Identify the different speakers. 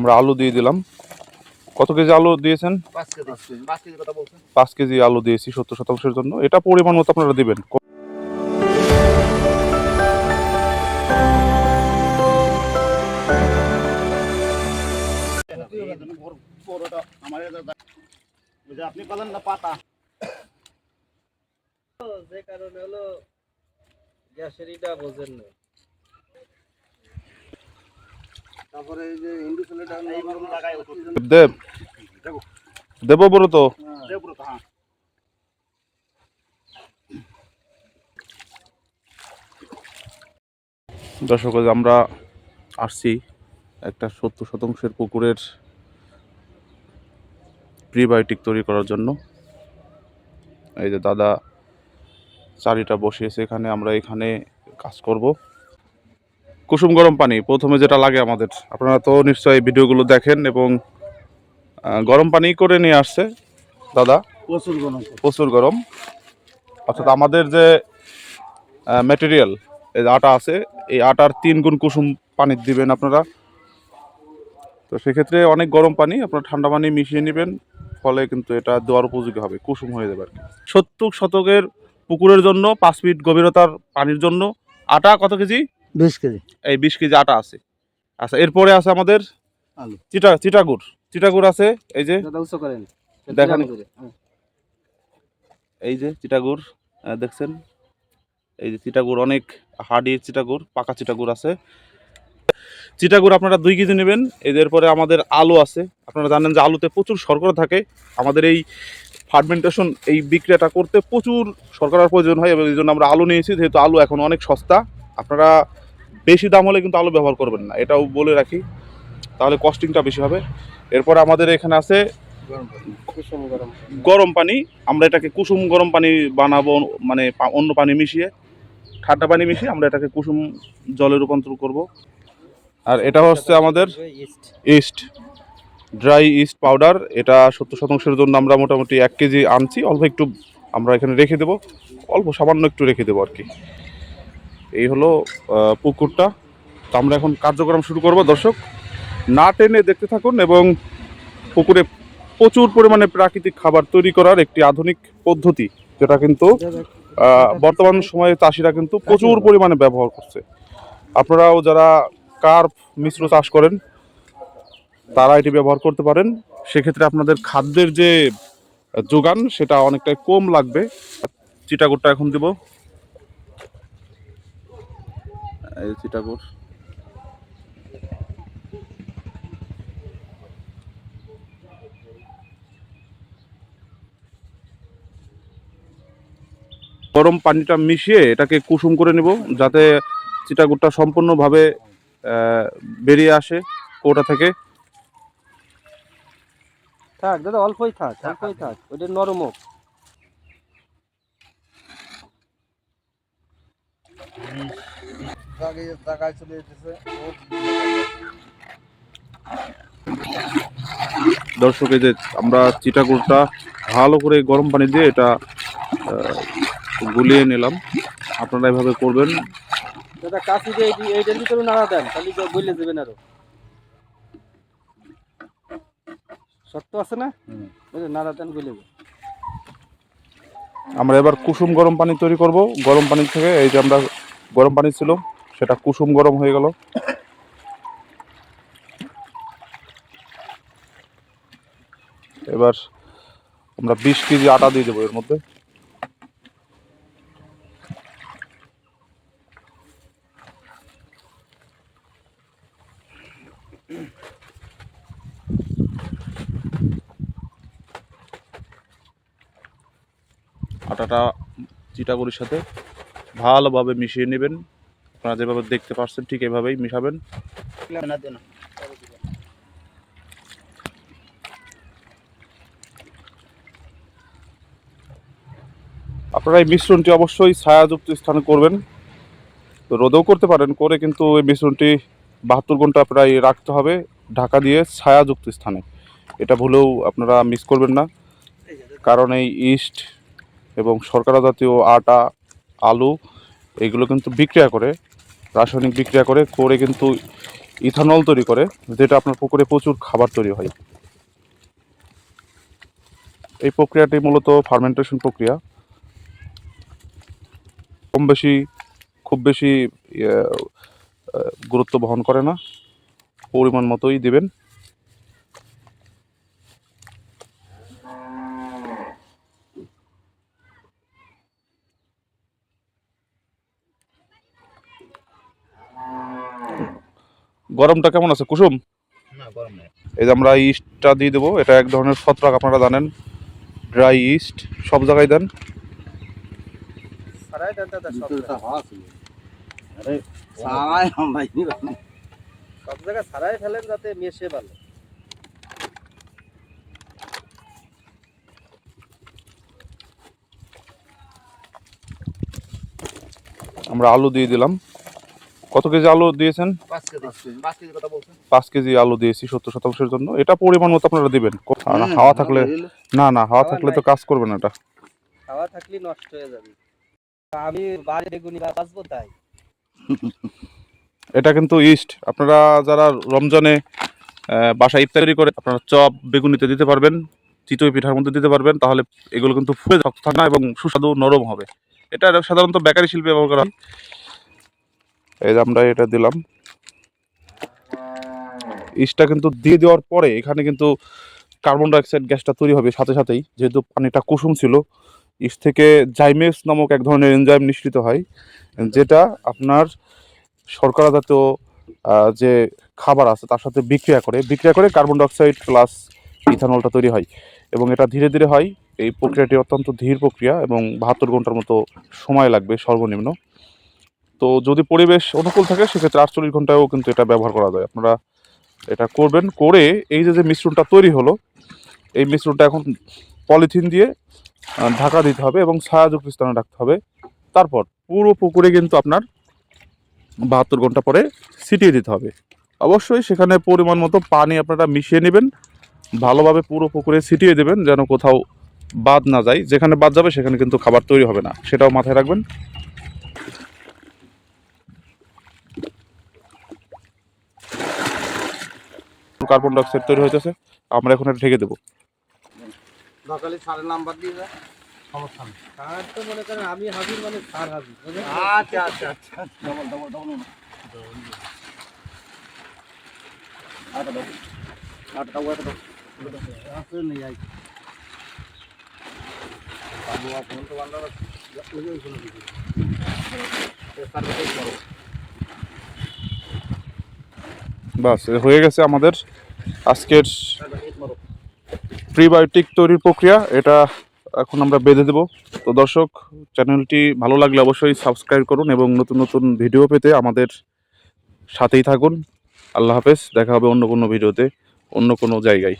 Speaker 1: আমরা আলু দিয়ে দিলাম। কত কেজি আলু দিয়েছেন?
Speaker 2: পাঁচ কেজি। পাঁচ কেজি কথা বলছেন।
Speaker 1: পাঁচ কেজি আলু দিয়েছি সত্তর শতাংশের জন্য। এটা পরিমাণ মতো আপনারা দিবেন।
Speaker 2: আপনি বলেন না পাতা
Speaker 3: যে কারণে হলো গ্যাসের ইটা বোঝেন না
Speaker 2: তারপরে এই যে হিন্দু ছেলেটা
Speaker 1: দেব। দেব। বড় তো
Speaker 2: দেবরত হ্যাঁ।
Speaker 1: দর্শক আমরা আসছি একটা সত্তর শতাংশের পুকুরের প্রিবায়োটিক তৈরি করার জন্য। এই যে দাদা চারিটা বসিয়েছে এখানে আমরা এখানে কাজ করব। কুসুম গরম পানি প্রথমে যেটা লাগে আমাদের। আপনারা তো নিশ্চয়ই ভিডিওগুলো দেখেন এবং গরম পানি করে নিয়ে আসছে দাদা?
Speaker 2: প্রচুর গরম।
Speaker 1: প্রচুর গরম। অর্থাৎ আমাদের যে ম্যাটেরিয়াল এই যে আটা আছে এই আটার তিন গুণ কুসুম পানি দিবেন আপনারা। তো সেক্ষেত্রে অনেক গরম পানি আপনারা ঠান্ডা পানি মিশিয়ে নেবেন ফলে কিন্তু এটা দেওয়ার উপযোগী হবে কুসুম হয়ে যাবে আর কি। সত্তর শতকের পুকুরের জন্য পাঁচ ফিট গভীরতার পানির জন্য আটা কত কেজি?
Speaker 2: বিশ কেজি।
Speaker 1: এই বিশ কেজি আটা আছে। আচ্ছা এরপরে আছে আমাদের
Speaker 2: আলু।
Speaker 1: চিটা চিটাগুড়। চিটাগুড় আছে এই যে
Speaker 3: দাদা উৎস করেন।
Speaker 1: দেখান।
Speaker 3: হ্যাঁ।
Speaker 1: এই যে চিটাগুড় দেখছেন? এই যে চিটাগুড় অনেক হার্ডি চিটাগুড় পাকা চিটাগুড় আছে। চিটাগুড় আপনারা দুই কেজি নেবেন। এদের পরে আমাদের আলু আছে। আপনারা জানেন যে আলুতে প্রচুর শর্করা থাকে। আমাদের এই ফার্মেন্টেশন এই বিক্রিয়াটা করতে প্রচুর শর্করার প্রয়োজন হয় এবং এই জন্য আমরা আলু নিয়েছি যেহেতু আলু এখন অনেক সস্তা। আপনারা বেশি দাম হলে কিন্তু আলু ব্যবহার করবেন না, এটাও বলে রাখি। তাহলে কস্টিংটা বেশি হবে। এরপর আমাদের এখানে আছে
Speaker 3: গরম
Speaker 1: পানি। আমরা এটাকে কুসুম গরম পানি বানাবো মানে অন্য পানি মিশিয়ে। ঠান্ডা পানি মিশিয়ে আমরা এটাকে কুসুম জলে রূপান্তর করব। আর এটা হচ্ছে আমাদের
Speaker 3: ইস্ট
Speaker 1: ড্রাই ইস্ট পাউডার এটা সত্তর শতাংশের জন্য আমরা মোটামুটি এক কেজি আনছি। অল্প একটু আমরা এখানে রেখে দেবো। অল্প সামান্য একটু রেখে দেবো আর কি। এই হলো পুকুরটা। তো আমরা এখন কার্যক্রম শুরু করব দর্শক। না টেনে দেখতে থাকুন এবং পুকুরে প্রচুর পরিমাণে প্রাকৃতিক খাবার তৈরি করার একটি আধুনিক পদ্ধতি যেটা কিন্তু বর্তমান সময়ে চাষিরা কিন্তু প্রচুর পরিমাণে ব্যবহার করছে। আপনারাও যারা কার্প মিশ্র চাষ করেন তারা এটি ব্যবহার করতে পারেন। সেক্ষেত্রে আপনাদের খাদ্যের যে যোগান সেটা অনেকটাই কম লাগবে। চিটাগুড়টা এখন দিব। গরম পানিটা মিশিয়ে এটাকে কুসুম করে নিব যাতে চিটাগুড়টা সম্পূর্ণভাবে বেরিয়ে আসে কোটা থেকে।
Speaker 3: থাক দাদা, অল্পই থাক অল্পই থাক, ওইটা নরম হোক।
Speaker 2: জায়গায় চলে যেতেছে
Speaker 1: দর্শক এই যে আমরা চিটাগুড়টা ভালো করে গরম পানি দিয়ে এটা গুলিয়ে নিলাম। আপনারা এভাবে করবেন।
Speaker 3: দাদা কাশি দিয়ে এইটার ভিতরে নাড়া দেন তাহলে তো দেবেন আরও। শক্ত আছে না? নাড়া দেন বলে
Speaker 1: আমরা এবার কুসুম গরম পানি তৈরি করব। গরম পানি থেকে এই যে আমরা গরম পানি ছিল সেটা কুসুম গরম হয়ে গেল। এবার আমরা বিশ কেজি আটা দিয়ে দেবো এর মধ্যে। আটাটা চিটাগুড়ির সাথে ভালোভাবে মিশিয়ে নেবেন। আপনারা যেভাবে দেখতে পাচ্ছেন ঠিক এভাবেই মিশাবেন। আপনারা এই মিশ্রণটি অবশ্যই ছায়াযুক্ত স্থানে করবেন। তো রোদেও করতে পারেন, করে কিন্তু এই মিশ্রণটি বাহাত্তর ঘণ্টা প্রায় রাখতে হবে, ঢাকা দিয়ে ছায়াযুক্ত স্থানে। এটা ভুলেও আপনারা মিস করবেন না। কারণ এই ইস্ট এবং শর্করা জাতীয় আটা, আলু, এগুলো কিন্তু বিক্রিয়া করে। রাসায়নিক বিক্রিয়া করে করে কিন্তু ইথানল তৈরি করে যেটা আপনার পুকুরে প্রচুর খাবার তৈরি হয়। এই প্রক্রিয়াটি মূলত ফার্মেন্টেশন প্রক্রিয়া। কম বেশি খুব বেশি ইয়ে, গুরুত্ব বহন করে না। পরিমাণ মতোই দেবেন। গরমটা কেমন আছে? কুসুম?
Speaker 2: না
Speaker 1: এই যে আমরা ইস্টটা দিয়ে দেবো এটা এক ধরনের ছত্রাক আপনারা জানেন। ড্রাই ইস্ট সব জায়গায় দেন।
Speaker 3: সারাই দেন দাদা সব জায়গায়।
Speaker 2: আরে
Speaker 3: সব জায়গায় সারাই ফেলেন যাতে মেশে ভালো।
Speaker 1: আমরা আলু দিয়ে দিলাম। কত কেজি আলু দিয়েছেন?
Speaker 2: পাঁচ কেজি
Speaker 1: আলু দিয়েছি সত্তর শতাংশের জন্য। এটা পরিমাণ মতো আপনারা দিবেন। হাওয়া থাকলে না না হাওয়া থাকলে তো কাজ করবে না এটা।
Speaker 3: খাওয়া থাকলে নষ্ট হয়ে যাবে। আমি বাড়ি বেগুনি বাঁচবো তাই।
Speaker 1: এটা কিন্তু ইস্ট আপনারা যারা রমজানে বাসায় ইফতারি করে আপনারা চপ বেগুনিতে দিতে পারবেন চিতই পিঠার মধ্যে দিতে পারবেন তাহলে এগুলো কিন্তু ফুলে থাকে না এবং সুস্বাদু নরম হবে। এটা সাধারণত বেকারি শিল্পে ব্যবহার করা হয়। এই যে আমরা এটা দিলাম। ইস্টটা কিন্তু দিয়ে দেওয়ার পরে এখানে কিন্তু কার্বন ডাইঅক্সাইড গ্যাসটা তৈরি হবে সাথে সাথেই। যেহেতু পানিটা কুসুম ছিল, ইস্ট থেকে জাইমেস নামক এক ধরনের এনজাইম নিঃসৃত হয়, যেটা আপনার শর্করা জাতীয় যে খাবার আছে তার সাথে বিক্রিয়া করে। বিক্রিয়া করে কার্বন ডাইঅক্সাইড প্লাস ইথানলটা তৈরি হয় এবং এটা ধীরে ধীরে হয়। এই প্রক্রিয়াটি অত্যন্ত ধীর প্রক্রিয়া এবং বাহাত্তর ঘণ্টার মতো সময় লাগবে সর্বনিম্ন। তো যদি পরিবেশ অনুকূল থাকে, সেক্ষেত্রে আটচল্লিশ ঘন্টায়ও কিন্তু এটা ব্যবহার করা যায়। আপনারা এটা করবেন করে এই যে যে মিশ্রণটা তৈরি হলো, এই মিশ্রণটা এখন পলিথিন দিয়ে ঢাকা দিতে হবে এবং ছায়াযুক্ত স্থানে রাখতে হবে। তারপর পুরো পুকুরে কিন্তু আপনার বাহাত্তর ঘণ্টা পরে ছিটিয়ে দিতে হবে। অবশ্যই সেখানে পরিমাণ মতো পানি আপনারা মিশিয়ে নেবেন, ভালোভাবে পুরো পুকুরে ছিটিয়ে দেবেন, যেন কোথাও বাদ না যায়। যেখানে বাদ যাবে সেখানে কিন্তু খাবার তৈরি হবে না। সেটাও মাথায় রাখবেন। কার্বন ডাইঅক্সাইড তৈরি হইতেছে আমরা এখন এটা ঢেকে দেবো।
Speaker 2: সকালে সারের নাম্বার দিয়ে সমস্যা নেই।
Speaker 3: সার তো মনে করেন আমি হাজির মানে সার হাজির বুঝলেন?
Speaker 2: আচ্ছা আচ্ছা আচ্ছা ডবল ডবল ডবল আটা দাও। আটা দাও আটা দাও। আছে নেই আই। বাবু আপন তো লগে শুনে দিছি সার্ভিস করো
Speaker 1: বাস হয়ে গেছে আমাদের আজকের প্রিবায়োটিক তৈরির প্রক্রিয়া। এটা এখন আমরা বেঁধে দেব। তো দর্শক চ্যানেলটি ভালো লাগলে অবশ্যই সাবস্ক্রাইব করুন এবং নতুন নতুন ভিডিও পেতে আমাদের সাথেই থাকুন। আল্লাহ হাফেজ, দেখা হবে অন্য কোনো ভিডিওতে অন্য কোনো জায়গায়।